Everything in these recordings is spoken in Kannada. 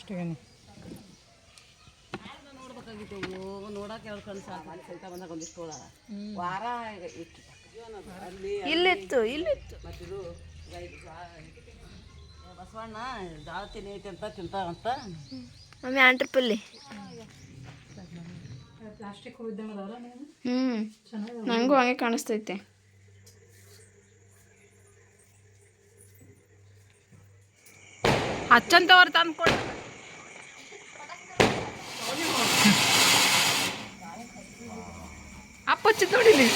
ಅಷ್ಟೇ ನೋಡ್ಬೇಕಾಗಿತ್ತು ನೋಡಕ್ಕೆ ಎರಡು ಕಣ್ಣು ಸಾಕು. ಸಹಿತ ಬಂದಾಗ ಒಂದಿಷ್ಟು ವಾರ ಇತ್ತು. ಇಲ್ಲಿತ್ತು ಇಲ್ಲಿತ್ತು. ಮತ್ತಿದು ಬಸವಣ್ಣ ಜಾಳ ತಿನ್ನಿ ಐತಿ ಅಂತ. ತಿಂತಾವಂತ ಅಂತ ಮಮ್ಮಿ ಆಂಟ್ರ ಪಲ್ಲಿ ಪ್ಲಾಸ್ಟಿಕ್ ಹ್ಞೂ ನನಗೂ ಹಂಗೆ ಕಾಣಿಸ್ತೈತೆ. ಹಚ್ಚಂತವ್ರು ತಂದು ಕೊಡು ಅಪ್ಪ ಹಚ್ಚಿದ್ ನೋಡಿಲಿ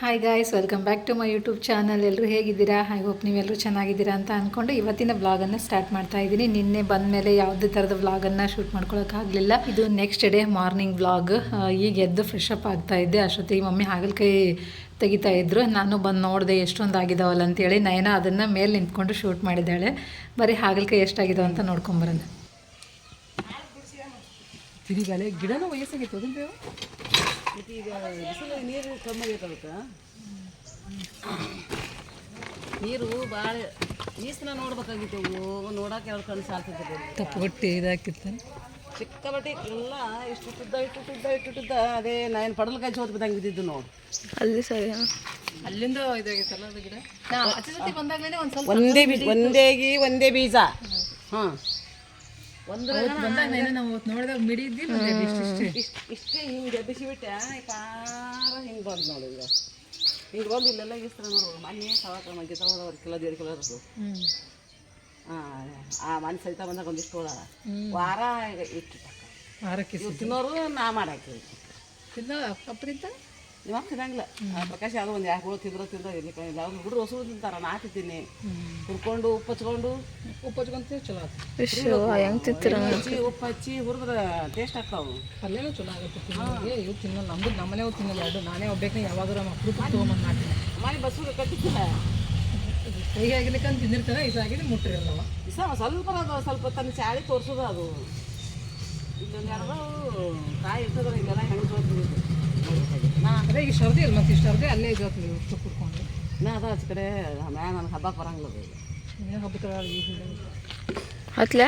hi guys welcome back to my YouTube channel ಎಲ್ಲರೂ ಹೇಗಿದ್ದೀರಾ? ಐ ಹೋಪ್ ನೀವೆಲ್ಲರೂ ಚೆನ್ನಾಗಿದ್ದೀರಾ ಅಂತ ಅಂದ್ಕೊಂಡು ಇವತ್ತಿನ ವ್ಲಾಗನ್ನು ಸ್ಟಾರ್ಟ್ ಮಾಡ್ತಾ ಇದ್ದೀನಿ. ನಿನ್ನೆ ಬಂದ ಮೇಲೆ ಯಾವುದೇ ಥರದ ವ್ಲಾಗನ್ನು ಶೂಟ್ ಮಾಡ್ಕೊಳಕ್ಕಾಗಲಿಲ್ಲ ಇದು ನೆಕ್ಸ್ಟ್ ಡೇ ಮಾರ್ನಿಂಗ್ ವ್ಲಾಗ್ ಈಗ ಎದ್ದು ಫ್ರೆಶ್ ಅಪ್ ಆಗ್ತಾ ಇದ್ದೆ. ಅಷ್ಟೊತ್ತಿಗೆ ಮಮ್ಮಿ ಹಾಗಲಕಾಯಿ ತೆಗಿತಾ ಇದ್ರು. ನಾನು ಬಂದು ನೋಡಿದೆ ಎಷ್ಟೊಂದು ಆಗಿದಾವಲ್ಲ ಅಂತೇಳಿ ನಯನ ಅದನ್ನು ಮೇಲೆ ನಿಂತ್ಕೊಂಡು ಶೂಟ್ ಮಾಡಿದ್ದಾಳೆ. ಬರೀ ಹಾಗಲಕಾಯಿ ಎಷ್ಟಾಗಿದಾವೆ ಅಂತ ನೋಡ್ಕೊಂಬರೋಣ ತಿರುಗಾಲೆ ಗಿಡನೂ ವಯಸ್ಸಾಗಿತ್ತು ಅದನ್ನ ಮತ್ತೆ ಈಗ ಬಿಸಿಲು ನೀರು ಕಮ್ಮಿ ಆಗೈತೆ ಅದಕ್ಕೆ. ನೀರು ಭಾಳ ಈಸನ ನೋಡ್ಬೇಕಾಗಿತ್ತು ನೋಡಕ್ಕೆ ಎರಡು ಕಣ್ಣು ಸಾಲ್ತಿದ್ದೆ ತಪ್ಪುಗೊಟ್ಟು ಇದಾಕಿತ್ತು ಚಿಕ್ಕಬಟ್ಟಿ ಎಲ್ಲ ಇಷ್ಟು ತುದ್ದ ಇಟ್ಟು ತುದ್ದ ಇಟ್ಟು ತುದ್ದ ಅದೇ ನಾನು ಪಡಲ್ಕಾಯಿ ಚೋತ್ ಬಿದ್ದಂಗೆ ಬಿದ್ದಿದ್ದು ನೋಡು. ಅಲ್ಲಿ ಸರಿ ಅಲ್ಲಿಂದ ಇದಾಗಿತ್ತಲ್ಲ ಅದು ಗಿಡ? ಒಂದೇ ಬೀಜ ಒಂದೇ ಒಂದೇ ಬೀಜ. ಹಾಂ ನೋಡಿದಾಗ ಮಿಡಿ ಇದ್ದಿಲ್ಲ ಇಷ್ಟಿಷ್ಟೇ ಇಷ್ಟು. ಇಷ್ಟೇ ಹಿಂಗೆ ಬಿಸಿಬಿಟ್ಟೆ ಪಾರ ಹಿಂಗೆ ಬಂದು ನೋಡಿ ಈಗ. ಹಿಂಗೆ ಬಂದು ಇಲ್ಲೆಲ್ಲ ಇಸ್ತಾರೆ ನೋಡು. ಮನೆ ಸವಾಕ ಮಗ್ಗೆ ಒಂದು ಕಿಲೋ ದೇಡ್ ಕಿಲೋ ಇರೋದು ಆ ಮನೆ ಸಹಿತ ಬಂದಾಗ ಒಂದಿಷ್ಟು ಹೋದ ವಾರ ಇಟ್ಟು ಇವ್ರು ತಿನ್ನೋರು ನಾ ಮಾಡಾಕಿ ತಿನ್ನೋ ಅಪ್ಪರಿಂದ ನಿಮ್ಮ ತಿನ್ನಂಗಿಲ್ಲ ಆ ಪ್ರಕಾಶ್ ಯಾವುದೋ ಒಂದು ಯಾಕೆ ತಿಂದ್ರು ತಿಂದ್ರೆ ಇಲ್ಲಿ ಅವ್ರು ಹುಡುಗರು ಹೊಸರು ತಿಂತಾರ ನಾ ತಿಂತೀನಿ. ಹುರ್ಕೊಂಡು ಉಪ್ಪು ಹಚ್ಕೊಂಡು. ಉಪ್ಪು ಹಚ್ಕೊಂತ ಚಲೋ ಹೆಂಗ್ ಹಚ್ಚಿ ಉಪ್ಪು ಹಚ್ಚಿ ಹುರಿದ್ರೆ ಟೇಸ್ಟ್ ಆಗ್ತಾವು ಪಲ್ಯನೂ ಚಲೋ ಆಗುತ್ತೆ ತಿನ್ನೋರಿಗೆ ಇವು ತಿನ್ನಲ್ಲ ನಮ್ದು ನಮ್ಮನೆ ತಿನ್ನಲ್ಲ ಎರಡು. ನಾನೇ ಒಬ್ಬೇಕನೆ ಯಾವಾಗಾರ ಮಕ್ಕಳು ತೊಗೊಂಬಂದು ಮಾಡ್ತೀನಿ. ಮನೆ ಬಸ್ಸು ಕಟ್ಟಿದ್ದಿಲ್ಲ ಕೈ ಆಗಿರ್ಲಿಕ್ಕಂತ ಇಸ ಇದಾಗಿದೆ ಮುಟ್ಟಿರಲ್ಲವ ಇಸ ಸ್ವಲ್ಪ ಅದು ಸ್ವಲ್ಪ ತನ್ನ ಚಾಳಿ ತೋರ್ಸೋದು ಅದು. ಇಲ್ಲೊಂದು ಎರಡು ಕಾಯಿ ಇರ್ತದ ಇಲ್ಲೆಲ್ಲ ಹೆಂಗೆ ತೋರಿಸ್ಬಿಟ್ಟು ನಾ ಅದೇ ಈಗ ಸರ್ದಿ ಇಲ್ಲ ಮತ್ತೆ ಇಷ್ಟು ಸರ್ದಿ ಅಲ್ಲೇ ನೀವು ಇಷ್ಟು ಕುಡ್ಕೊಂಡು ನಾ ಅದ ಆಚೆ ಕಡೆ ಮ್ಯಾ ನನಗೆ ಹಬ್ಬಕ್ಕೆ ಬರಂಗಿಲ್ಲ ಈಗ. ಇನ್ನೇ ಹತ್ಲ?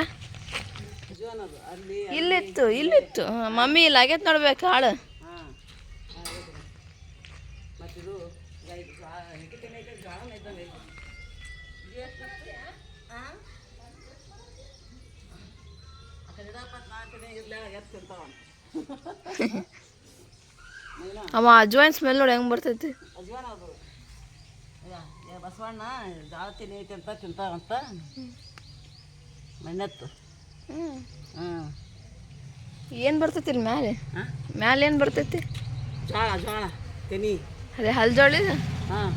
ಇಲ್ಲಿತ್ತು ಇಲ್ಲಿತ್ತು. ಮಮ್ಮಿ ಇಲ್ಲ ಆಗೈತೆ ನೋಡ್ಬೇಕು ಹಾಳು ಹಾಂ ಮತ್ತಿದು ಇರ್ಲ ಅವ ಅಜ್ವಾನ್ ಸ್ಮೆಲ್ ನೋಡಿ ಹೆಂಗೆ ಬರ್ತೈತಿ. ಬಸವಣ್ಣ ಜಾಳ ತಿನ್ನಿ ಐತಿ ಅಂತ. ತಿಂತಾವಂತ ಅಂತ ಮಣ್ಣೆತ್ತು ಏನು ಬರ್ತೈತಿ ಇಲ್ಲಿ ಮ್ಯಾಲೆ? ಹಾಂ? ಮ್ಯಾಲೆ ಏನು ಬರ್ತೈತಿ? ಜೋಳ ಜೋಳ ತೆನಿ. ಅದೇ ಹಲ್ಜೋಳಿದ ಹಾಂ.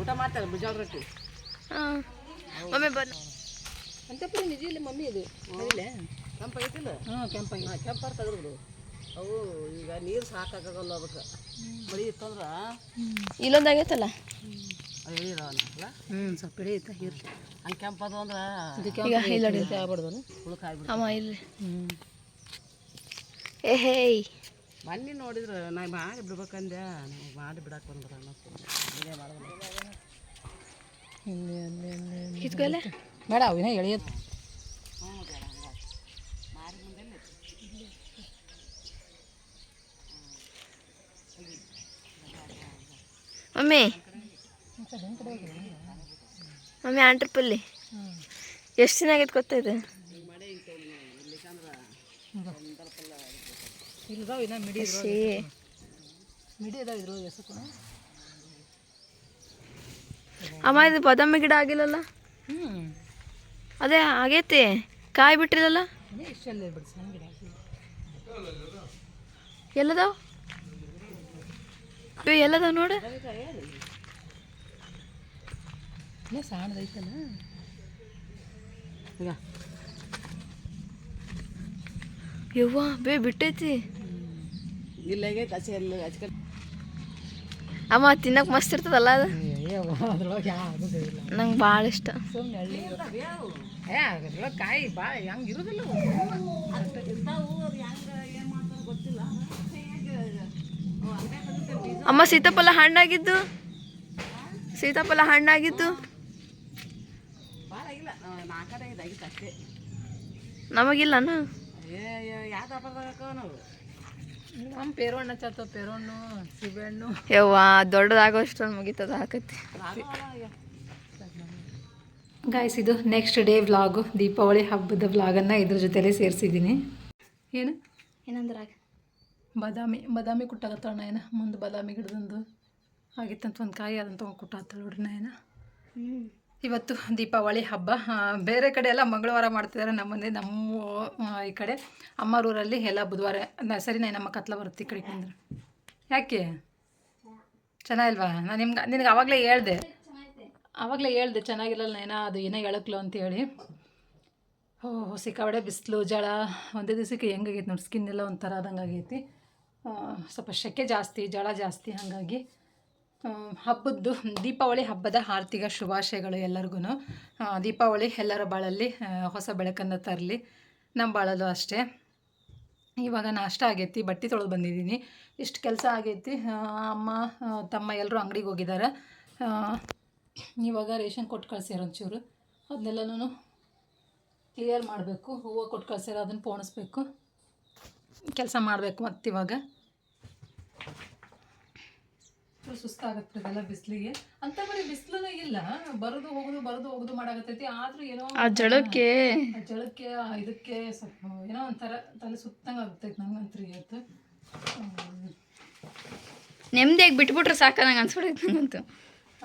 ಊಟ ಮಾಡ್ತಾರೆ ಬುಜಾಳ ರೊಟ್ಟಿ. ಹಾಂ. ಮಮ್ಮಿ ಬನ್ನಿ. ಅಂತಪ್ಪ ನಿಜ ಇಲ್ಲ ಮಮ್ಮಿ ಇದು. ಕೆಂಪಾಗೈತಿಲ್ಲ ಹಾಂ ಕೆಂಪಾಗಿ ಹಾಂ ಕೆಂಪಾರು ತೆಗೆದ್ರು ಅವು ಈಗ ನೀರು ಸಾಕಾಗಲ್ಲ ಅದಕ್ಕೆ ಮಳಿ ಇತ್ತಂದ್ರೆ ಇಲ್ಲೊಂದು ಆಗೈತಲ್ಲ? ಅವು ಇಳಿದಾವಲ್ಲ ಹ್ಞೂ ಸ್ವಲ್ಪ ಹಿಡಿಯುತ್ತಾ ಇರಲಿ. ಹಂಗೆ ಕೆಂಪದು ಅಂದ್ರೆ ಈಗ ಇಲ್ಲ ನೋಡಿ ಆಗ್ಬಾರ್ದು ಹುಳಕ್ ಆಗ್ಬಿಡ್ತು ಅಮ್ಮ ಇಲ್ಲಿ ಹ್ಞೂ ಏ ಹೇಯ್. ಮನ್ನಿ ನೋಡಿದ್ರೆ ನಾ ಮಾಡಿ ಬಿಡ್ಬೇಕಂದೆ ನಮಗೆ ಮಾಡಿ ಬಿಡಕ್ಕೆ ಬಂದ್ರೆ ಇದೇ ಮಾಡೋದು ಬೇಡ ಅವಿನ ಎಳೆಯೋದು ಮಮ್ಮಿ. ಮಮ್ಮಿ ಆಂಟ್ರಪಲ್ಲಿ ಎಷ್ಟು ದಿನ ಆಗೈತೆ ಗೊತ್ತೈತೆ ಇದು? ಅಮ್ಮ, ಇದು ಬಾದಾಮಿ ಗಿಡ ಆಗಿಲ್ಲಲ್ಲ? ಅದೇ, ಆಗೈತಿ. ಕಾಯಿ ಬಿಟ್ಟಿರಲ್ಲ ಎಲ್ಲದಾವ? ಇವು ಎಲ್ಲದ ನೋಡು. ಈಗ. ಯವ್ವ ಬೇ ಬಿಟ್ಟೈತಿ. ಎಲ್ಲ ಹಚ್ಕೊಂಡು ಅಮ್ಮ ತಿನ್ನಕ್ಕೆ ಮಸ್ತ್ ಇರ್ತದಲ್ಲ ಅದು. ಅಯ್ಯವ್ವ ಅದ್ರೊಳಗೆ ಯಾವುದೂ ಇಲ್ಲ. ನಂಗೆ ಭಾಳ ಇಷ್ಟ. ಸುಮ್ಮನೆ ಕಾಯಿ ಭಾಳ ಹೆಂಗೆ ಇರೋದಿಲ್ಲ ಇರ್ತಾವು ಅದು ಹೆಂಗೆ ಏನು ಮಾಡ್ತಾರೆ ಗೊತ್ತಿಲ್ಲ ಅಮ್ಮ ಸೀತಾಫಲ ಹಣ್ಣಾಗಿದ್ದು? ಸೀತಾಫಲ ಅಷ್ಟೇ ನಮಗಿಲ್ಲನ? ಯವ್ವ ದೊಡ್ಡದಾಗೋಷ್ಟು ಮುಗಿತದ ಹಾಕತ್ತಿ ಗಾಯ್ಸ್ ಇದು ನೆಕ್ಸ್ಟ್ ಡೇ ವ್ಲಾಗು ದೀಪಾವಳಿ ಹಬ್ಬದ ವ್ಲಾಗನ್ನು ಇದ್ರ ಜೊತೆಲೇ ಸೇರಿಸಿದ್ದೀನಿ ಏನು? ಏನಂದ್ರ ಬಾದಾಮಿ ಬಾದಾಮಿ ಕುಟ್ಟಾಗತ್ತಳ ನಾಯನ. ಮುಂದೆ ಬಾದಾಮಿ ಗಿಡದಂದು ಆಗಿತ್ತಂತ ಒಂದು ಕಾಯಿ ಅದನ್ನು ತೊಗೊಂಡು ಕುಟ್ಟಾಗ್ತಾಳೆ ನೋಡ್ರಿ ನಾಯನ. ಇವತ್ತು ದೀಪಾವಳಿ ಹಬ್ಬ. ಬೇರೆ ಕಡೆ ಎಲ್ಲ ಮಂಗಳವಾರ ಮಾಡ್ತಿದ್ದಾರೆ ನಮ್ಮನೆ ನಮ್ಮ ಈ ಕಡೆ. ಅಮ್ಮರೂರಲ್ಲಿ ಎಲ್ಲ ಬುಧವಾರ ಸರಿ ನಾಯಿ ನಮ್ಮ ಕತ್ಲ ಬರುತ್ತೆ ಈ ಕಡೆ ಬಂದ್ರೆ. ಯಾಕೆ? ಚೆನ್ನಾಗಿಲ್ವಾ? ನಾನು ನಿಮ್ಗೆ, ನಿನಗೆ ಆವಾಗಲೇ ಹೇಳ್ದೆ. ಆವಾಗಲೇ ಹೇಳ್ದೆ, ಚೆನ್ನಾಗಿರಲ್ಲ ನಾಯಿನ, ಅದು ಏನೋ ಹೇಳಕ್ಲು ಅಂತೇಳಿ ಹೋ ಸಿಕ್ಕಾಬಡೆ ಬಿಸಿಲು ಜಳ ಒಂದೇ ದಿವಸಕ್ಕೆ ಹೆಂಗಾಗೈತೆ ನೋಡಿ ಸ್ಕಿನ್ ಎಲ್ಲ ಒಂಥರ ಆದಂಗೆ ಆಗೈತಿ ಸ್ವಲ್ಪ ಶೆಕೆ ಜಾಸ್ತಿ, ಜಳ ಜಾಸ್ತಿ, ಹಾಗಾಗಿ ಹಬ್ಬದ್ದು ದೀಪಾವಳಿ ಹಬ್ಬದ ಆರ್ಥಿಕ ಶುಭಾಶಯಗಳು ಎಲ್ಲರಿಗೂ ದೀಪಾವಳಿ ಎಲ್ಲರ ಬಾಳಲ್ಲಿ ಹೊಸ ಬೆಳಕನ್ನು ತರಲಿ ನಮ್ಮ ಬಾಳಲ್ಲೂ ಅಷ್ಟೇ. ಇವಾಗ ನಾಷ್ಟ ಆಗೈತಿ, ಬಟ್ಟೆ ತೊಳೆದು ಬಂದಿದ್ದೀನಿ. ಇಷ್ಟು ಕೆಲಸ ಆಗೈತಿ ಅಮ್ಮ ತಮ್ಮ ಎಲ್ಲರೂ ಅಂಗಡಿಗೆ ಹೋಗಿದ್ದಾರೆ ಇವಾಗ ರೇಷನ್ ಕೊಟ್ಟು ಕಳಿಸ್ಯಾರ ಒಂಚೂರು. ಅದನ್ನೆಲ್ಲನೂ ಕ್ಲಿಯರ್ ಮಾಡಬೇಕು, ಹೂವು ಕೊಟ್ಟು ಕಳಿಸ್ಯಾರ ಅದನ್ನು ಪೋಣಿಸ್ಬೇಕು. ಕೆಲಸ ಮಾಡಬೇಕು ಮತ್ತಿವಾಗ ಇವಾಗ. ಸುಸ್ತಾಗತ್ತೆ ಇದೆಲ್ಲ ಬಿಸಿಲಿಗೆ. ಅಂತ ಬರೀ ಬಿಸಿಲು ಇಲ್ಲ. ಬರೋದು ಹೋಗೋದು ಬರೋದು ಹೋಗೋದು ಮಾಡಾಕತ್ತೈತಿ. ಆದ್ರೂ ಏನೋ ಆ ಜಳಕ್ಕೆ. ಆ ಜಳಕ್ಕೆ ಇದಕ್ಕೆ ಸ್ವಲ್ಪ ಏನೋ ಒಂಥರ ತಲೆ ಸುತ್ತಂಗೆ ಆಗ್ತೈತೆ ನಂಗಂತೂ ಇವತ್ತು. ನೆಮ್ಮದಿಯಾಗಿ ಬಿಟ್ಬಿಟ್ರೆ ಸಾಕ ನಂಗೆ ಅನ್ಸ್ಬಿಡೈತೆ ನಂಗಂತೂ.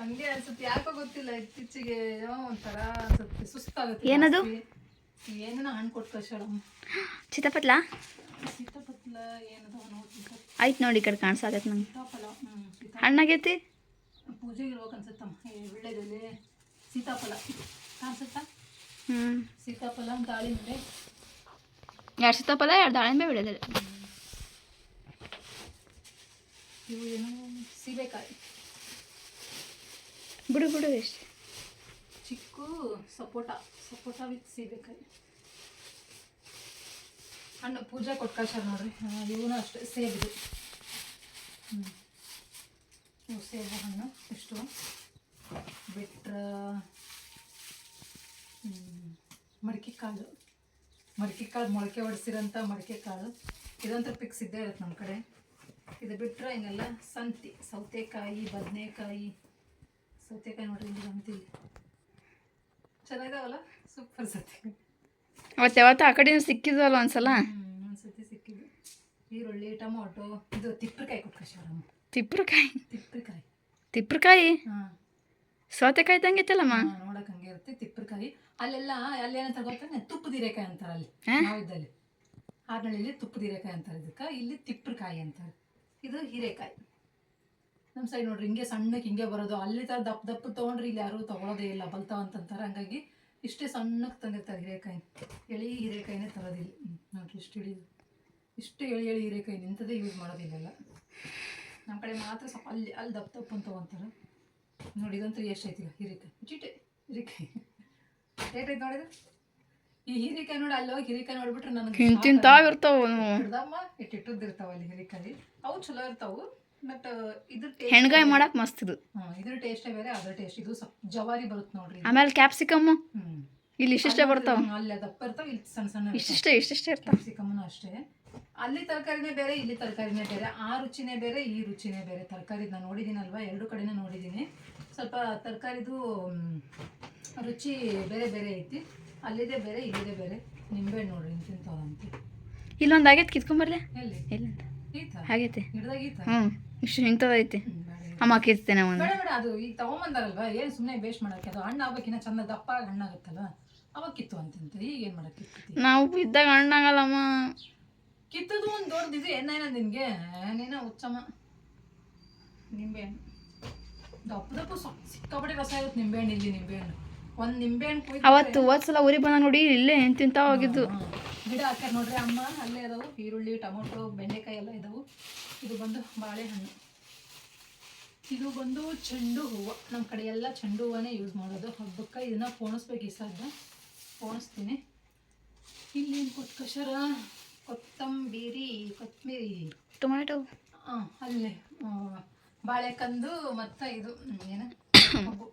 ಹಂಗೆ ಅನ್ಸುತ್ತೆ. ಯಾಕೋ ಗೊತ್ತಿಲ್ಲ ಇತ್ತೀಚೆಗೆ ಏನೋ ಒಂಥರ ಅನ್ಸುತ್ತೆ. ಸುಸ್ತಾಗುತ್ತೆ ಏನದು? ಏನೇನೋ ಹಣ್ಣು ಕೊಟ್ಟು ಕಳ್ಸೋಣ ಚಿತ್ತಪತ್ಲ ಆಯ್ತು ನೋಡಿ ಈ ಕಡೆ ಕಾಣಿಸಾಕೈತೆ ನಂಗೆ. ಹಣ್ಣಾಗೈತಿ? ಪೂಜೆಗೆ ಇರ್ಬೇಕು ಅನ್ಸುತ್ತಮ್ಮ ಏ ವಿಳ್ಳೆದೆಲೆ ಸೀತಾಫಲ. ಕಾಣಿಸುತ್ತಾ? ಹ್ಞೂ ಸೀತಾಫಲ ದಾಳಿಂಬೆ. ಎರಡು ಸೀತಾಫಲ ಎರಡು ದಾಳಿಂಬೆ ಬಿಡೋದಿಲ್ಲ ಇವು ಏನು? ಸೀಬೆಕಾಯಿ. ಬಿಡು ಬಿಡು ಎಷ್ಟು? ಚಿಕ್ಕು ಸಪೋಟ. ಸಪೋಟ ವಿತ್ ಸೀಬೆಕಾಯಿ. ಹಣ್ಣು ಪೂಜೆ ಕೊಟ್ಟು ನೋಡ್ರಿ. ಇವನು ಅಷ್ಟೇ, ಸೇಬಿದು. ಹ್ಞೂ ಸೇಬು ಹಣ್ಣು, ಇಷ್ಟು. ಬಿಟ್ರೆ ಮಡಿಕೆ ಕಾಳು ಮಡಿಕೆ ಕಾಳು ಮೊಳಕೆ ಹೊಡೆಸಿರೋಂಥ ಮಡಿಕೆ ಕಾಳು ಇದಂತೂ ಪಿಕ್ಸ್ ಇದ್ದೇ ಇರುತ್ತೆ ನಮ್ಮ ಕಡೆ. ಇದು ಬಿಟ್ಟರೆ ಇನ್ನೆಲ್ಲ ಸಂತಿ, ಸೌತೆಕಾಯಿ, ಬದನೆಕಾಯಿ. ಸೌತೆಕಾಯಿ ನೋಡ್ರಿ ಇಲ್ಲಿ. ಸಂತಿ ಚೆನ್ನಾಗಿದಾವಲ್ಲ? ಸೂಪರ್ ಸತಿ ಅವತ್ತು ಯಾವತ್ತು ಆ ಕಡೆ ಸಿಕ್ಕಿದ್ವಲ್ಲ ಒಂದ್ಸಲ? ಒಂದ್ಸತಿ ಸಿಕ್ಕಿದ್ದು ಈರುಳ್ಳಿ ಟೊಮೊಟೊ ಇದು ತಿಪ್ಪರಿಕಾಯಿ ಕೊಟ್ಕಶಾರಮ್ಮ ತಿಪ್ರಕಾಯಿ ತಿಪ್ಪ್ರಕಾಯಿ ತಿಪ್ರಕಾಯಿ ಹಾಂ. ಸೌತೆಕಾಯಿ ತಂಗಿತ್ತಲ್ಲಮ್ಮ ನೋಡಕ್ ಹಂಗೆ ಇರುತ್ತೆ ತಿಪ್ಪ್ರಕಾಯಿ ಅಲ್ಲೆಲ್ಲ ಅಲ್ಲಿ ಏನಂತ ಗೊತ್ತಾನೆ ತುಪ್ಪದ ಹೀರೆಕಾಯಿ ಅಂತಾರೆ ಅಲ್ಲಿ ಹಾ? ನಾವಿದ್ದಲ್ಲಿ ಹಾರ್ನಳ್ಳಿಲಿ ತುಪ್ಪದ ಹೀರೆಕಾಯಿ ಅಂತಾರೆ ಇದಕ್ಕೆ. ಇಲ್ಲಿ ತಿಪ್ಪ್ರಕಾಯಿ ಅಂತಾರೆ. ಇದು ಹೀರೆಕಾಯಿ. ನಮ್ಮ ಸೈಡ್ ನೋಡ್ರಿ ಹಿಂಗೆ ಸಣ್ಣಕ್ಕೆ ಹಿಂಗೆ ಬರೋದು. ಅಲ್ಲಿ ತರ ದಪ್ಪ ದಪ್ಪ ತಗೊಂಡ್ರಿ ಇಲ್ಲಿ ಯಾರು ತೊಗೊಳೋದೇ ಇಲ್ಲ ಬಲ್ತಾವ ಅಂತಂತಾರೆ. ಹಂಗಾಗಿ ಇಷ್ಟೇ ಸಣ್ಣಕ್ಕೆ ತಂದಿರ್ತಾರೆ ಹೀರೆಕಾಯಿ. ಎಳಿ ಹೀರೆಕಾಯಿನೇ ತರೋದಿಲ್ಲ. ನೋಡಿರಿ ಇಷ್ಟು ಇಳಿ ಇಷ್ಟು ಎಳಿ ಎಳಿ ಹೀರೆಕಾಯಿ ನಿಂತದೇ ಯೂಸ್ ಮಾಡೋದಿಲ್ಲ ನಮ್ಮ ಕಡೆ ಮಾತ್ರ ಸ್ವಲ್ಪ ಅಲ್ಲಿ ಅಲ್ಲಿ ದಪ್ಪ ದಪ್ಪ ಅಂತ ತೊಗೊಂತಾರೆ. ನೋಡಿ ಇದಂತೂ ಎಷ್ಟು ಐತಿಲ್ಲ ಹೀರೆಕಾಯಿ. ಚೀಟೆ ಹೀರೆಕಾಯಿ. ರೇಟ್ ಐತೆ ನೋಡಿದ್ರೆ ಈ ಹೀರೆಕಾಯಿ ನೋಡಿ ಅಲ್ಲಿ ಹೋಗಿ ಹೀರೆಕಾಯಿ ನೋಡ್ಬಿಟ್ರೆ ನನಗೆ ಇರ್ತಾವ ಇಟ್ಟಿಟ್ಟದ್ದು ಇರ್ತಾವ ಅಲ್ಲಿ ಹೀರೆಕಾಯಿ. ಅವು ಚಲೋ ಇರ್ತಾವು. ಬಟ್ ಇದ್ರ ಟೇಸ್ಟ್ ಹೆಣ್ಗಾಯಿ ಮಾಡಕ್ ಮಸ್ತ್ ಇದು. ಹ್ಮ್ ಇದ್ರ ಟೇಸ್ಟೇ ಬೇರೆ ಅದ್ರ ಟೇಸ್ಟ್ ಇದು ಸ್ವಲ್ಪ ಜವಾರಿ ಬರುತ್ತೆ ನೋಡ್ರಿ ಇದು. ಆಮೇಲೆ ಕ್ಯಾಪ್ಸಿಕಮ್ ಹ್ಮ್. ಇಲ್ಲಿ ಇಷ್ಟಿಷ್ಟೇ ಬರ್ತಾವ. ಅಲ್ಲಿ ದಪ್ಪ ಇರ್ತಾವ ಇಲ್ಲಿ ಸಣ್ಣ ಸಣ್ಣ. ಇಷ್ಟಿಷ್ಟೇ ಇಷ್ಟಿಷ್ಟೇ ಇರ್ತಾವ. ಕ್ಯಾಪ್ಸಿಕಮ್ನು ಅಷ್ಟೇ. ಅಲ್ಲಿ ತರಕಾರಿನೇ ಬೇರೆ ಇಲ್ಲಿ ತರಕಾರಿನೇ ಬೇರೆ. ಆ ರುಚಿನೇ ಬೇರೆ ಈ ರುಚಿನೇ ಬೇರೆ. ತರಕಾರಿ ನಾನು ನೋಡಿದ್ದೀನಲ್ವಾ ಎರಡು ಕಡೆನೇ ನೋಡಿದ್ದೀನಿ ಸ್ವಲ್ಪ ತರಕಾರಿದು ರುಚಿ ಬೇರೆ ಬೇರೆ ಐತಿ. ಅಲ್ಲಿದೆ ಬೇರೆ ಇಲ್ಲಿದೆ ಬೇರೆ. ನಿಂಬೆ ನೋಡ್ರಿ ತಿಂತಾವಂತೆ ಇಲ್ಲೊಂದು ಆಗೈತೆ ಕಿತ್ಕೊಂಬರ್ಲೆ ಎಲ್ಲಿ? ಎಲ್ಲಿ ಈತ? ಆಗೈತೆ. ಗಿಡದಾಗ ಈತ? ಹ್ಞೂ ಇಷ್ಟು ಇಂಥದೈತೆ ಅಮ್ಮ ಕಿರ್ತೇನೆ ಒಂದು ಬೇಡ ಬೇಡ ಅದು ಈಗ ತಗೊಂಬಂದಾರಲ್ವಾ? ಏನು ಸುಮ್ಮನೆ ಬೇಸ್ಟ್ ಮಾಡಕ್ಕೆ? ಅದು ಹಣ್ಣು ಆಗ್ಬೇಕಿನ್ನ ಚಂದ ದಪ್ಪ ಹಣ್ಣಾಗುತ್ತಲ್ಲ ಅವಾಗ ಕಿತ್ತು ಅಂತಂತ ಈಗ ಏನು ಮಾಡಕ್ಕೆ ನಾವು ಇದ್ದಾಗ ಹಣ್ಣಾಗಲ್ಲಮ್ಮ ಕಿತ್ತದು ಒಂದು ದೊಡ್ಡದಿದೆ ಏನೇನ ನಿನಗೆ? ನೀನ ಉಚ್ಚಮ್ಮ ನಿಂಬೆಹಣ್ಣು ದಪ್ಪ ದಪ್ಪ ಸ್ವಲ್ಪ ಸಿಕ್ಕಾಪಟ್ಟೆ ರಸ ಇರುತ್ತೆ ನಿಂಬೆಹಣ್ಣು ಇಲ್ಲಿ ನಿಂಬೆಹಣ್ಣು. ಒಂದು ನಿಂಬೆಹಣ್ಣು ಕುಯ್ದು ಅವತ್ತು ಸಲ ಉರಿ ಬಂದ ನೋಡಿ ಇಲ್ಲೇ ಇಂತಿಂತಾವ್ ಹೋಗಿದ್ದು. ಗಿಡ ಹಾಕ್ಯಾರ ನೋಡ್ರಿ ಅಮ್ಮ ಅಲ್ಲೇ ಅದಾವು. ಈರುಳ್ಳಿ ಟೊಮೊಟೊ ಬೆಂಡೆಕಾಯಿ ಎಲ್ಲ ಇದಾವು. ಇದು ಬಂದು ಬಾಳೆಹಣ್ಣು. ಇದು ಬಂದು ಚೆಂಡು ಹೂವು. ನಮ್ಮ ಕಡೆ ಎಲ್ಲ ಚೆಂಡು ಹೂವನೇ ಯೂಸ್ ಮಾಡೋದು. ಹಬ್ಬಕ್ಕೆ ಇದನ್ನ ಪೋಣಿಸ್ಬೇಕು ಈ ಸದ್ದ ಪೋಣಿಸ್ತೀನಿ. ಇಲ್ಲಿ ಕೊತ್ಕಶರ ಕೊತ್ತಂಬೀರಿ ಕೊತ್ತಂಬರಿ ಟೊಮ್ಯಾಟೊ. ಹಾಂ ಅಲ್ಲಿ ಬಾಳೆಕಂದು ಮತ್ತು ಇದು ಏನು? ಕಬ್ಬು.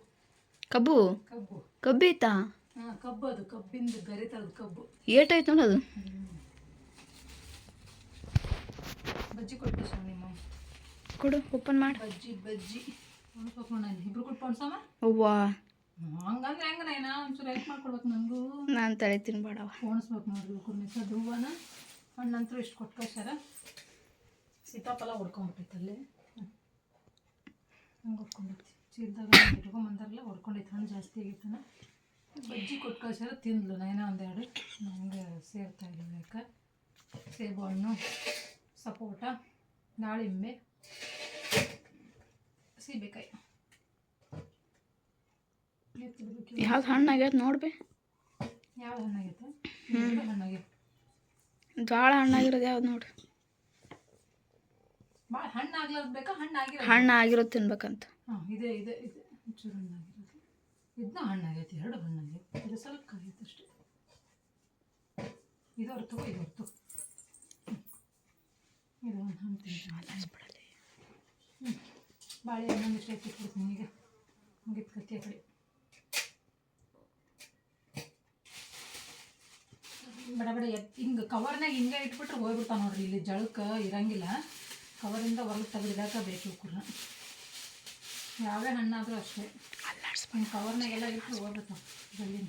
ಕಬ್ಬು? ಕಬ್ಬು. ಕಬ್ಬು ಐತಾ ಹಾಂ ಕಬ್ಬು ಅದು. ಕಬ್ಬಿಂದು ಗರಿ ತರದು ಕಬ್ಬು. ಏಟಾಯ್ತು ನೋಡಿ ಅದು ಬಜ್ಜಿ ಕೊಟ್ಟು ಸರ್ ನಿಮ್ಮ. ಕೊಡು ಓಪನ್ ಮಾಡಿ. ಬಜ್ಜಿ ಬಜ್ಜಿ. ಇಬ್ರು ಕೊಟ್ಟು ಪೊಣ್ಸಮ್ಮ ಅವ್ವಾ. ಹಂಗಂದ್ರೆ ಹೆಂಗ ನೈನ ಒಂಚೂರು ಹೆಲ್ಪ್ ಮಾಡ್ಕೊಡ್ಬೇಕು ನನಗೂ ನಾನು ತಲೆ ತಿನ್ಬೇಡವ ಪೋಣಿಸ್ಬೇಕು ನೋಡ್ರಿ ಮೆಸದು ಹೂವನ? ಹಣ್ಣಂತೂ ಇಷ್ಟು ಕೊಟ್ಟು ಕಳ್ಸ್ಯಾರ ಸೀತಾಫಲ ಹೊಡ್ಕೊಂಡ್ಬಿಟ್ಟೈತೆ ಅಲ್ಲಿ. ಹಂಗೆ ಹೊಡ್ಕೊಂಡೈತಿ ಚೀಲದಾಗ ಇಟ್ಕೊಂಬಂದಾರಲ್ಲ ಹೊಡ್ಕೊಂಡೈತೆ ಹಣ್ಣು ಜಾಸ್ತಿ ಆಗೈತನ ಬಜ್ಜಿ ಕೊಟ್ಟು ಕಳ್ಸ್ಯಾರ ತಿಂದ್ಲು ನೈನ ಒಂದೆರಡು. ನಂಗೆ ಸೇರ್ತಾ ಇಲ್ಲ ಬೇಕಾ ಸೇಬು ಹಣ್ಣು. ಸಪೋಟ ದಾಳಿಂಬೆ ಸೀಬೆಕಾಯಿ. ಯಾವ್ದು ಹಣ್ಣು ಆಗ್ಯದ ನೋಡ್ಬೆ ಯಾವ ಹಣ್ಣಾಗೈತೆ ಹಣ್ಣಾಗೈತೆ ಜ್ವಾಳ ಹಣ್ಣಾಗಿರೋದು ಯಾವ್ದು ನೋಡ್ರಿ. ಭಾಳ ಹಣ್ಣು ಆಗ್ಲಾರ್ದು ಬೇಕಾ ಹಣ್ಣು ಆಗಿರೋ ಹಣ್ಣು ಆಗಿರೋದು ತಿನ್ಬೇಕಂತ. ಹಾಂ ಇದೆ ಇದೆ ಇದೆ. ಒಂಚೂರು ಹಣ್ಣಾಗಿರೋದು ಇದನ್ನ ಹಣ್ಣಾಗೈತಿ ಎರಡು ಹಣ್ಣಾಗೈತಿ ಇದು ಸ್ವಲ್ಪ ಆಗೈತೆ ಅಷ್ಟೇ. ಇದು ಅರ್ಥ ಇದು ಇದು ಒಂದು ಹ್ಞೂ ಬಾಳೆ ಕೊಡ್ತೀನಿ ಈಗ. ಕತ್ತಿ ಕಡೆ. ಬಡ ಬಡ ಎತ್ ಹಿಂಗೆ ಕವರ್ನಾಗ ಹಿಂಗೆ ಇಟ್ಬಿಟ್ರೆ ಹೋಗ್ಬಿಡ್ತಾವ ನೋಡ್ರಿ ಇಲ್ಲಿ ಜಳಕ್ಕೆ ಇರಂಗಿಲ್ಲ. ಕವರಿಂದ ಹೊರಗೆ ತೆಗೆದಿಡಾಕ ಬೇಕು ಇವ್ಕೂರ್ನ. ಯಾವ್ಯಾವ ಹಣ್ಣಾದರೂ ಅಷ್ಟೇ. ಹಿಂಗೆ ಕವರ್ನಾಗೆಲ್ಲ ಇಟ್ಟು ಹೋಗ್ಬಿಡ್ತಾವ ಜಲ್ದಿನ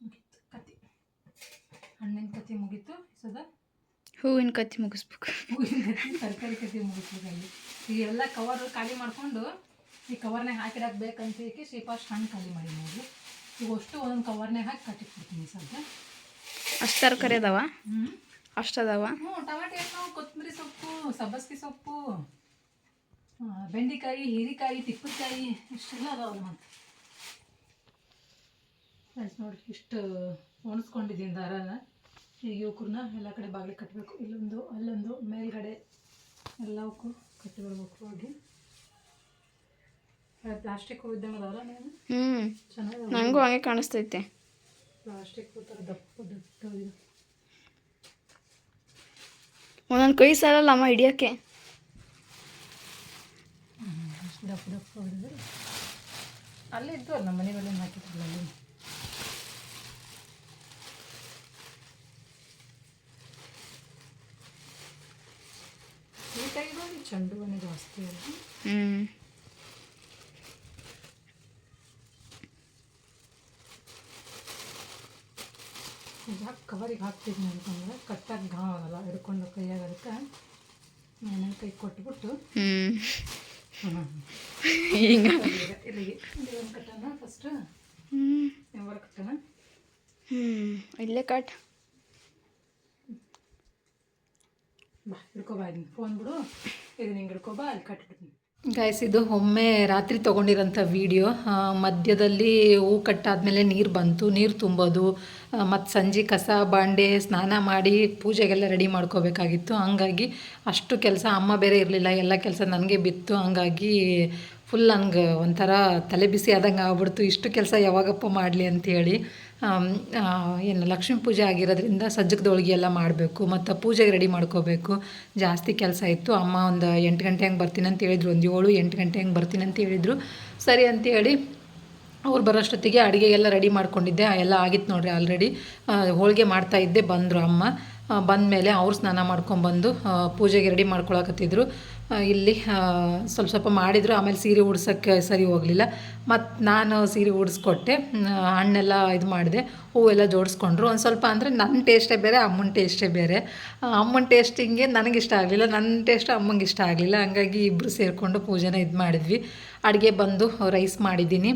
ಮುಗೀತು ಕತ್ತಿ ಹಣ್ಣಿನ ಕತ್ತಿ ಮುಗೀತು ಸದ? ಹೂವಿನ ಕತ್ತಿ ಮುಗಿಸ್ಬೇಕು. ಹೂವಿನ ಕತ್ತಿ ತರಕಾರಿ ಕತ್ತಿ ಮುಗಿಸ್ಬೇಕು ಅಲ್ಲಿ ಈಗ ಎಲ್ಲ ಕವರ್ ಖಾಲಿ ಮಾಡಿಕೊಂಡು ಈ ಕವರ್ನಾಗ ಹಾಕಿಡಕ್ಕೆ ಬೇಕಂತ ಹೇಳಿ ಶ್ರೀಪಾಸ್ಟ್ ಹಣ್ಣು ಖಾಲಿ ಮಾಡಿ ನೋಡಿ ಈಗ ಅಷ್ಟು ಒಂದೊಂದು ಕವರ್ನಾಗ ಹಾಕಿ ಕಟ್ಟಿಟ್ಬಿಡ್ತೀನಿ ಸದ್ಯ. ಅಷ್ಟು ತರಕಾರಿ ಅದಾವ? ಹ್ಞೂ ಅಷ್ಟು ಅದಾವ? ಹ್ಞೂ ಟಮಾಟೆ ಹಣ್ಣು ಕೊತ್ತಂಬರಿ ಸೊಪ್ಪು ಸಬ್ಬಸ್ಗೆ ಸೊಪ್ಪು ಬೆಂಡೆಕಾಯಿ ಹೀರಿಕಾಯಿ ತಿಪ್ಪಕಾಯಿ ಇಷ್ಟೆಲ್ಲ ಅದಾವ ಮತ್ತೆ. ನೋಡಿ ಇಷ್ಟು ಒಣಸ್ಕೊಂಡಿದ್ದೀನಿ ದಾರಾನ. ಇವಕ್ಕನ್ನ ಎಲ್ಲ ಕಡೆ ಬಾಗಿಲು ಕಟ್ಟಬೇಕು ಇಲ್ಲೊಂದು ಅಲ್ಲೊಂದು ಮೇಲ್ಗಡೆ ಎಲ್ಲವಕ್ಕೂ ಕಟ್ಟಿಬಿಡ್ಬೇಕು ಹೋಗಿ. ಪ್ಲಾಸ್ಟಿಕ್ ಇದ್ದಂಗೆ ಅದಾವಲ್ಲ ನೀನು ಹ್ಞೂ ಚೆನ್ನಾಗಿ ನನಗೂ ಹಾಗೆ ಕಾಣಿಸ್ತೈತೆ. ಪ್ಲಾಸ್ಟಿಕ್ ಥರ ದಪ್ಪ ದಪ್ಪ ಇದು. ಒಂದೊಂದು ಕೈ ಸಾಲಲ್ಲ ಅಮ್ಮ ಹಿಡಿಯೋಕ್ಕೆ? ದಪ್ಪ ದಪ್ಪ ಅಲ್ಲಿ ಇದ್ದು ನಮ್ಮ ಮನೆ ಮೇಲೆ ಹಾಕಿದ್ರಲ್ಲ ಅಲ್ಲಿ? ಈ ಟೈಮು ಚೆಂಡು ಜಾಸ್ತಿ ಅಲ್ಲ. ಹ್ಞೂ ಯಾಕೆ ಕವರಿಗೆ ಹಾಕ್ತಿದ್ನಿ ಅಂತಂದ್ರೆ ಕಟ್ಟಾಗಿ ಘಾ ಆಗಲ್ಲ ಹಿಡ್ಕೊಂಡು ಕೈಯಾಗ ಅದಕ್ಕೆ ನಾನು ಕೈ ಕೊಟ್ಬಿಟ್ಟು ಹ್ಮ್. ಇಲ್ಲಿಗೆ ಇಲ್ಲಿ ಒಂದು ಕಟ್ಟನ ಫಸ್ಟ್ ಕಟ್ಟನ? ಹ್ಞೂ ಇಲ್ಲೇ ಕಟ್ ಬಾ ಗಾಯ್ಸ್ ಇದು ಒಮ್ಮೆ ರಾತ್ರಿ ತೊಗೊಂಡಿರೋಂಥ ವಿಡಿಯೋ ಮಧ್ಯದಲ್ಲಿ ಹೂ ಕಟ್ಟಾದಮೇಲೆ ನೀರು ಬಂತು. ನೀರು ತುಂಬೋದು. ಮತ್ತು ಸಂಜೆ ಕಸ, ಬಾಂಡೆ, ಸ್ನಾನ ಮಾಡಿ ಪೂಜೆಗೆಲ್ಲ ರೆಡಿ ಮಾಡ್ಕೋಬೇಕಾಗಿತ್ತು. ಹಂಗಾಗಿ ಅಷ್ಟು ಕೆಲಸ ಅಮ್ಮ ಬೇರೆ ಇರಲಿಲ್ಲ. ಎಲ್ಲ ಕೆಲಸ ನನಗೆ ಬಿತ್ತು. ಹಂಗಾಗಿ ಫುಲ್ ನನಗೆ ಒಂಥರ ತಲೆ ಬಿಸಿ ಆದಂಗೆ ಆಗ್ಬಿಡ್ತು. ಇಷ್ಟು ಕೆಲಸ ಯಾವಾಗಪ್ಪ ಮಾಡಲಿ ಅಂಥೇಳಿ ಏನು, ಲಕ್ಷ್ಮೀ ಪೂಜೆ ಆಗಿರೋದ್ರಿಂದ ಸಜ್ಜಕದೊಳಗೆ ಎಲ್ಲ ಮಾಡಬೇಕು, ಮತ್ತು ಪೂಜೆಗೆ ರೆಡಿ ಮಾಡ್ಕೋಬೇಕು. ಜಾಸ್ತಿ ಕೆಲಸ ಇತ್ತು. ಅಮ್ಮ ಒಂದು ಎಂಟು ಗಂಟೆ ಹಂಗೆ ಬರ್ತೀನಿ ಅಂತ ಹೇಳಿದ್ರು. ಒಂದು ಏಳು ಎಂಟು ಗಂಟೆ ಹಂಗೆ ಬರ್ತೀನಿ ಅಂತ ಹೇಳಿದರು. ಸರಿ ಅಂತೇಳಿ ಅವ್ರು ಬರೋಷ್ಟೊತ್ತಿಗೆ ಎಲ್ಲ ರೆಡಿ ಮಾಡ್ಕೊಂಡಿದ್ದೆ. ಎಲ್ಲ ಆಗಿತ್ತು ನೋಡ್ರಿ ಆಲ್ರೆಡಿ ಹೋಳಿಗೆ ಮಾಡ್ತಾ ಇದ್ದೆ ಬಂದರು ಅಮ್ಮ. ಬಂದಮೇಲೆ ಅವ್ರು ಸ್ನಾನ ಮಾಡ್ಕೊಂಬಂದು ಪೂಜೆಗೆ ರೆಡಿ ಮಾಡ್ಕೊಳಕತ್ತಿದ್ರು. ಇಲ್ಲಿ ಸ್ವಲ್ಪ ಸ್ವಲ್ಪ ಮಾಡಿದ್ರು, ಆಮೇಲೆ ಸೀರೆ ಉಡ್ಸೋಕ್ಕೆ ಸರಿ ಹೋಗಲಿಲ್ಲ. ಮತ್ತು ನಾನು ಸೀರೆ ಉಡಿಸ್ಕೊಟ್ಟೆ ಹಣ್ಣೆಲ್ಲ ಇದು ಮಾಡಿದೆ, ಹೂವೆಲ್ಲ ಜೋಡಿಸ್ಕೊಂಡ್ರು. ಒಂದು ಸ್ವಲ್ಪ ಅಂದರೆ ನನ್ನ ಟೇಸ್ಟೇ ಬೇರೆ, ಅಮ್ಮನ ಟೇಸ್ಟೇ ಬೇರೆ. ಅಮ್ಮನ ಟೇಸ್ಟಿಂಗೆ ನನಗಿಷ್ಟ ಆಗಲಿಲ್ಲ ನನ್ನ ಟೇಸ್ಟ್ ಅಮ್ಮಂಗೆ ಇಷ್ಟ ಆಗಲಿಲ್ಲ. ಹಂಗಾಗಿ ಇಬ್ಬರು ಸೇರಿಕೊಂಡು ಪೂಜೆನ ಇದು ಮಾಡಿದ್ವಿ. ಅಡುಗೆ ಬಂದು ರೈಸ್ ಮಾಡಿದ್ದೀನಿ.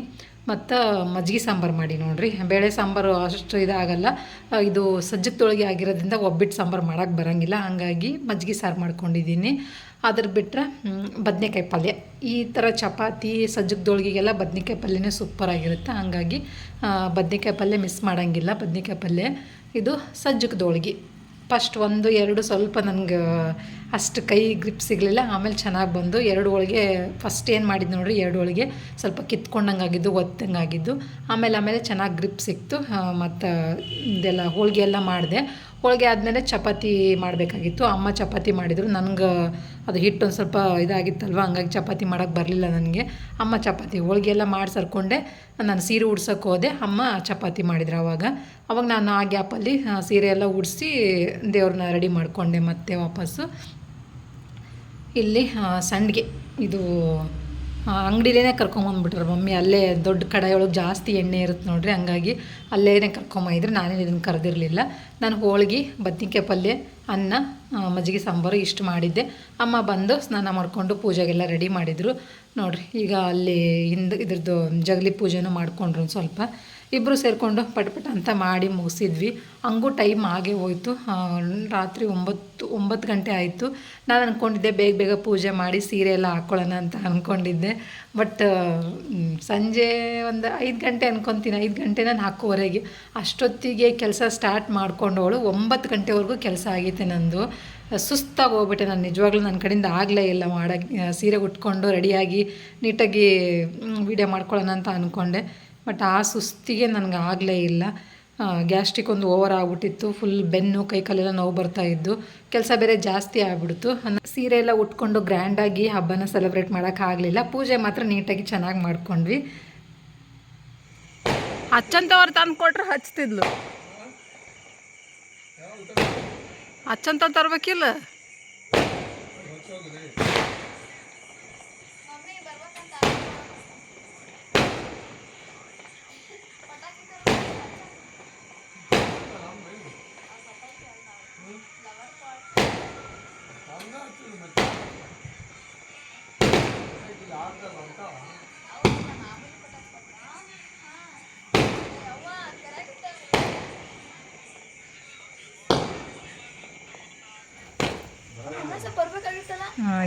ಮತ್ತು ಮಜ್ಜಿಗೆ ಸಾಂಬಾರು ಮಾಡಿ ನೋಡಿರಿ. ಬೇಳೆ ಸಾಂಬಾರು ಅಷ್ಟು ಇದಾಗಲ್ಲ. ಇದು ಸಜ್ಜಕ್ದೊಳಗೆ ಆಗಿರೋದ್ರಿಂದ ಒಬ್ಬಿಟ್ಟು ಸಾಂಬಾರು ಮಾಡೋಕ್ಕೆ ಬರೋಂಗಿಲ್ಲ. ಹಾಗಾಗಿ ಮಜ್ಜಿಗೆ ಸಾರು ಮಾಡ್ಕೊಂಡಿದ್ದೀನಿ. ಅದ್ರ ಬಿಟ್ಟರೆ ಬದನೆಕಾಯಿ ಪಲ್ಯ. ಈ ಥರ ಚಪಾತಿ ಸಜ್ಜಕ್ದೊಳಗಿಗೆಲ್ಲ ಬದನೆಕಾಯಿ ಪಲ್ಯನೇ ಸೂಪರಾಗಿರುತ್ತೆ ಹಾಗಾಗಿ ಬದನೆಕಾಯಿ ಪಲ್ಯ ಮಿಸ್ ಮಾಡೋಂಗಿಲ್ಲ. ಬದನೆಕಾಯಿ ಪಲ್ಯ. ಇದು ಸಜ್ಜಕ್ದೊಳಗೆ ಫಸ್ಟ್ ಒಂದು, ಎರಡು ಸ್ವಲ್ಪ ನನಗೆ ಅಷ್ಟು ಕೈ ಗ್ರಿಪ್ ಸಿಗಲಿಲ್ಲ. ಆಮೇಲೆ ಚೆನ್ನಾಗಿ ಬಂದು ಎರಡು ಒಳಗೆ ಫಸ್ಟ್ ಏನು ಮಾಡಿದ್ದು ನೋಡ್ರಿ, ಎರಡು ಒಳಗೆ ಸ್ವಲ್ಪ ಕಿತ್ಕೊಂಡಂಗೆ ಆಗಿದ್ದು ಒತ್ತಂಗೆ ಆಗಿದ್ದು ಆಮೇಲೆ ಆಮೇಲೆ ಚೆನ್ನಾಗಿ ಗ್ರಿಪ್ ಸಿಕ್ತು. ಮತ್ತು ಇದೆಲ್ಲ ಹೋಳಿಗೆ ಎಲ್ಲ ಮಾಡಿದೆ. ಹೋಳಿಗೆ ಆದಮೇಲೆ ಚಪಾತಿ ಮಾಡಬೇಕಾಗಿತ್ತು. ಅಮ್ಮ ಚಪಾತಿ ಮಾಡಿದರು. ನನಗೆ ಅದು ಹಿಟ್ಟು ಒಂದು ಸ್ವಲ್ಪ ಇದಾಗಿತ್ತಲ್ವ, ಹಂಗಾಗಿ ಚಪಾತಿ ಮಾಡೋಕ್ಕೆ ಬರಲಿಲ್ಲ ನನಗೆ. ಅಮ್ಮ ಚಪಾತಿ, ಹೋಳಿಗೆ ಎಲ್ಲ ಮಾಡಿ ಸರ್ಕೊಂಡೆ. ನಾನು ಸೀರೆ ಉಡ್ಸೋಕ್ಕೆ ಹೋದೆ. ಅಮ್ಮ ಚಪಾತಿ ಮಾಡಿದ್ರು ಆವಾಗ ಅವಾಗ ನಾನು ಆ ಗ್ಯಾಪಲ್ಲಿ ಸೀರೆ ಎಲ್ಲ ಉಡಿಸಿ ದೇವ್ರನ್ನ ರೆಡಿ ಮಾಡಿಕೊಂಡೆ ಮತ್ತೆ ವಾಪಸ್ಸು. ಇಲ್ಲಿ ಸಂಡಿಗೆ. ಇದು ಅಂಗಡಿಲೇ ಕರ್ಕೊಂಬಂದ್ಬಿಟ್ರು ಮಮ್ಮಿ ಅಲ್ಲೇ ದೊಡ್ಡ ಕಡಾಯೊಳಗೆ ಜಾಸ್ತಿ ಎಣ್ಣೆ ಇರುತ್ತೆ ನೋಡ್ರಿ, ಹಂಗಾಗಿ ಅಲ್ಲೇ ಕರ್ಕೊಂಬಂದಿದ್ರು ನಾನೇನು ಇದನ್ನು ಕರೆದಿರಲಿಲ್ಲ. ನಾನು ಹೋಳಿಗೆ, ಬದ್ನಿಕಾಯಿ ಪಲ್ಯ, ಅನ್ನ ಮಜ್ಜಿಗೆ ಸಾಂಬಾರು ಇಷ್ಟು ಮಾಡಿದ್ದೆ. ಅಮ್ಮ ಬಂದು ಸ್ನಾನ ಮಾಡಿಕೊಂಡು ಪೂಜೆಗೆಲ್ಲ ರೆಡಿ ಮಾಡಿದರು. ನೋಡ್ರಿ, ಈಗ ಅಲ್ಲಿ ಹಿಂದೆ ಇದ್ರದ್ದು ಜಗಲಿ ಪೂಜೆನೂ ಮಾಡಿಕೊಂಡ್ರು ಸ್ವಲ್ಪ. ಇಬ್ಬರು ಸೇರಿಕೊಂಡು ಪಟ ಪಟ ಅಂತ ಮಾಡಿ ಮುಗಿಸಿದ್ವಿ. ಹಂಗೂ ಟೈಮ್ ಆಗೇ ಹೋಯ್ತು. ರಾತ್ರಿ ಒಂಬತ್ತು ಒಂಬತ್ತು ಗಂಟೆ ಆಯಿತು. ನಾನು ಅಂದ್ಕೊಂಡಿದ್ದೆ ಬೇಗ ಬೇಗ ಪೂಜೆ ಮಾಡಿ ಸೀರೆ ಎಲ್ಲ ಹಾಕ್ಕೊಳ್ಳೋಣ ಅಂತ ಅಂದ್ಕೊಂಡಿದ್ದೆ ಬಟ್ ಸಂಜೆ ಒಂದು ಐದು ಗಂಟೆ ಅನ್ಕೊತೀನಿ. ಐದು ಗಂಟೆ ನಾನು ಹಾಕುವರೆಗೆ ಅಷ್ಟೊತ್ತಿಗೆ ಕೆಲಸ ಸ್ಟಾರ್ಟ್ ಮಾಡ್ಕೊಂಡವಳು ಒಂಬತ್ತು ಗಂಟೆವರೆಗೂ ಕೆಲಸ ಆಗೈತೆ ನಂದು. ಸುಸ್ತಾಗಿ ಹೋಗ್ಬಿಟ್ಟೆ ನಾನು. ನಿಜವಾಗ್ಲೂ ನನ್ನ ಕಡೆಯಿಂದ ಆಗಲೇ ಇಲ್ಲ ಮಾಡೋಕ್ಕೆ ಸೀರೆ ಉಟ್ಕೊಂಡು ರೆಡಿಯಾಗಿ ನೀಟಾಗಿ ವೀಡಿಯೋ ಮಾಡ್ಕೊಳ್ಳೋಣ ಅಂತ ಅಂದ್ಕೊಂಡೆ ಬಟ್ ಆ ಸುಸ್ತಿಗೆ ನನಗೆ ಆಗಲೇ ಇಲ್ಲ. ಗ್ಯಾಸ್ಟ್ರಿಕ್ ಒಂದು ಓವರ್ ಆಗಿಬಿಟ್ಟಿತ್ತು. ಫುಲ್ ಬೆನ್ನು, ಕೈ ಕಾಲೆಲ್ಲ ನೋವು ಬರ್ತಾ ಇದ್ದು. ಕೆಲಸ ಬೇರೆ ಜಾಸ್ತಿ ಆಗಿಬಿಡ್ತು. ಸೀರೆ ಎಲ್ಲ ಉಟ್ಕೊಂಡು ಗ್ರ್ಯಾಂಡಾಗಿ ಹಬ್ಬನ ಸೆಲೆಬ್ರೇಟ್ ಮಾಡೋಕ್ಕಾಗಲಿಲ್ಲ ಪೂಜೆ ಮಾತ್ರ ನೀಟಾಗಿ ಚೆನ್ನಾಗಿ ಮಾಡ್ಕೊಂಡ್ವಿ. ಹಚ್ಚಂತವ್ರು ತಂದು ಕೊಟ್ರೆ ಹಚ್ತಿದ್ಲು. ಹಚ್ಚಂತ ತರ್ಬೇಕಿಲ್ಲ?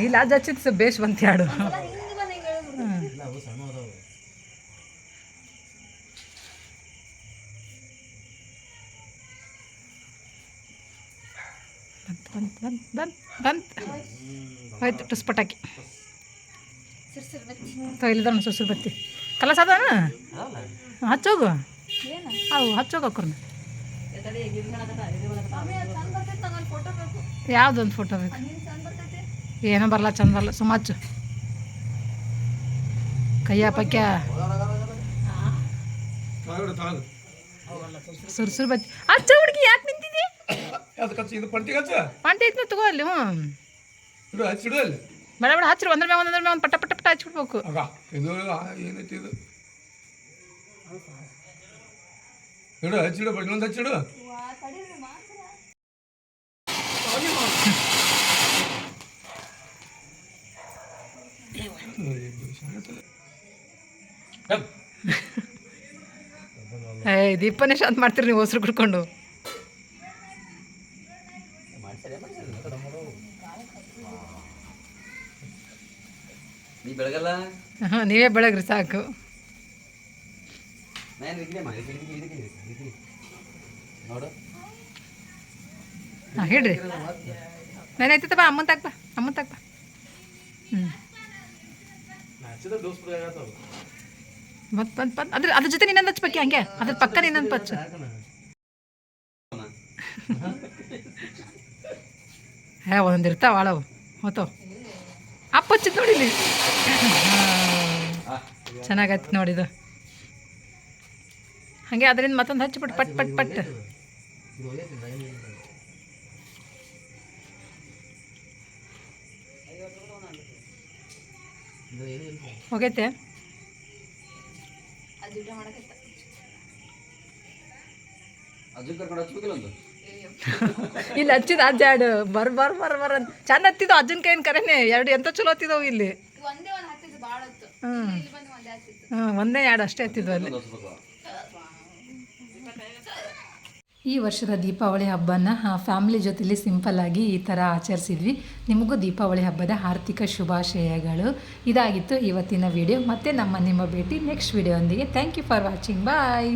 ಇಲ್ಲ ಅದು ಹಚ್ಚಿದ್ದು ಬೇಷ್ ಬಂತು ಯಾಡು. ಹಿಂಗೆ ಬಂದು ಹಿಂಗೆ ಹೇಳ್ಬಿಡು ಬಂತು ಬಂತು ಬಂತು ಬಂತು ಬಂತು. ಆಯ್ತು ಟುಸ್ ಪಟಾಕಿ. ಸಿರ್ಸಿರ್ ಬಚ್ಚಿ ತೊ ಇಲ್ಲದ ಸುಸುರು ಬತ್ತಿ ಕಲಸ ಅದ ಹಚ್ಚೋಗು ಅವು ಹಚ್ಚೋಗು ಅಕ್ರನ್ನ ಬೇಕು ಯಾವುದೊಂದು ಫೋಟೋ ಬೇಕು? ಏನೂ ಬರಲ್ಲ ಚಂದ ಬರಲ್ಲ ಸುಮ್ಮ ಹಚ್ಚು. ಕೈಯ ಪಕ್ಯ ಸುರ್ಸುರು ಬತ್ತಿ. ಹಚ್ಚ ಹುಡುಗಿ ಯಾಕೆ ನಿಂತಿದ್ದಿ ಪಂಟಿ ಐತ್ನ ತಗೋ ಅಲ್ಲಿ ಹ್ಞೂ. ಬೇಡ ಬೇಡ ಹಚ್ಚಿರು. ಒಂದ್ರ ಮೇಲೆ ಒಂದ್ರ ಮೇಲೆ ಒಂದು ಪಟ ಪಟ ಪಟ ಹಚ್ಬಿಡ್ಬೇಕು ಆಗ ಇದು ಏನೈತಿ ಇದು? ಇಡು ಹಚ್ಚಿಡು ಬ- ಇನ್ನೊಂದು ಹಚ್ಚಿಡು. ಏ ದೀಪನೇ ಶಾಂತ ಮಾಡ್ತೀರಿ ನೀವು ಹೊಸ್ರು ಕುಡ್ಕೊಂಡು. ನೀ ಬೆಳಗಲ್ಲ? ಹಾಂ ನೀವೇ ಬೆಳಗ್ರಿ ಸಾಕು. ನಾನು ನೋಡು. ಹಾಂ ಹೇಳ್ರಿ. ನಾನು ಐತಿ ಬಾ ಅಮ್ಮನ ಬಾ ಅಮ್ಮನ ಬಾ. ಹ್ಞೂ ಬಂತು ಬಂತು ಬಂತು ಅದ್ರ ಅದ್ರ ಜೊತೆ ನಿನ್ನೊಂದು ಹಚ್ಬೇಕು ಹಂಗೆ. ಅದ್ರ ಪಕ್ಕ ನಿನ್ನೊಂದು ಪಚ್ಚ ಹೇ. ಒಂದೊಂದು ಇರ್ತಾವ ಆಳವು. ಹೋತವ್ ಅಪ್ಪ ಹಚ್ಚಿದ್ ನೋಡಿಲಿ ಚೆನ್ನಾಗೈತಿ ನೋಡಿದು ಹಾಗೆ ಅದರಿಂದ ಮತ್ತೊಂದು ಹಚ್ಚಿಬಿಟ್ಟು ಪಟ್ ಪಟ್ ಪಟ್. ಹೋಗೈತೆ. ಇಲ್ಲಿ, ಹಚ್ಚಿದ ಅಜ್ಜಾಡು ಬರ್ ಬರ್ ಬರ್ ಬರ್ ಚೆನ್ನ ಚಂದ ಹತ್ತಿದ್ದು ಅಜ್ಜನ ಕೈಯಿಂದ ಕರೆನೆ? ಎರಡು ಎಂತ ಚಲೋ ಹತ್ತಿದವು ಇಲ್ಲಿ? ಒಂದೇ ಒಂದೇ ಎರಡು ಅಷ್ಟೇ ಎತ್ತಿದ್ವು ಅಲ್ಲಿ ಈ ವರ್ಷದ ದೀಪಾವಳಿ ಹಬ್ಬನ ಫ್ಯಾಮಿಲಿ ಜೊತೆಲಿ ಸಿಂಪಲ್ಲಾಗಿ ಈ ಥರ ಆಚರಿಸಿದ್ವಿ. ನಿಮಗೂ ದೀಪಾವಳಿ ಹಬ್ಬದ ಆರ್ಥಿಕ ಶುಭಾಶಯಗಳು. ಇದಾಗಿತ್ತು ಇವತ್ತಿನ ವಿಡಿಯೋ. ಮತ್ತೆ ನಮ್ಮ ನಿಮ್ಮ ಭೇಟಿ ನೆಕ್ಸ್ಟ್ ವಿಡಿಯೋ ಒಂದಿಗೆ. Thank you for watching bye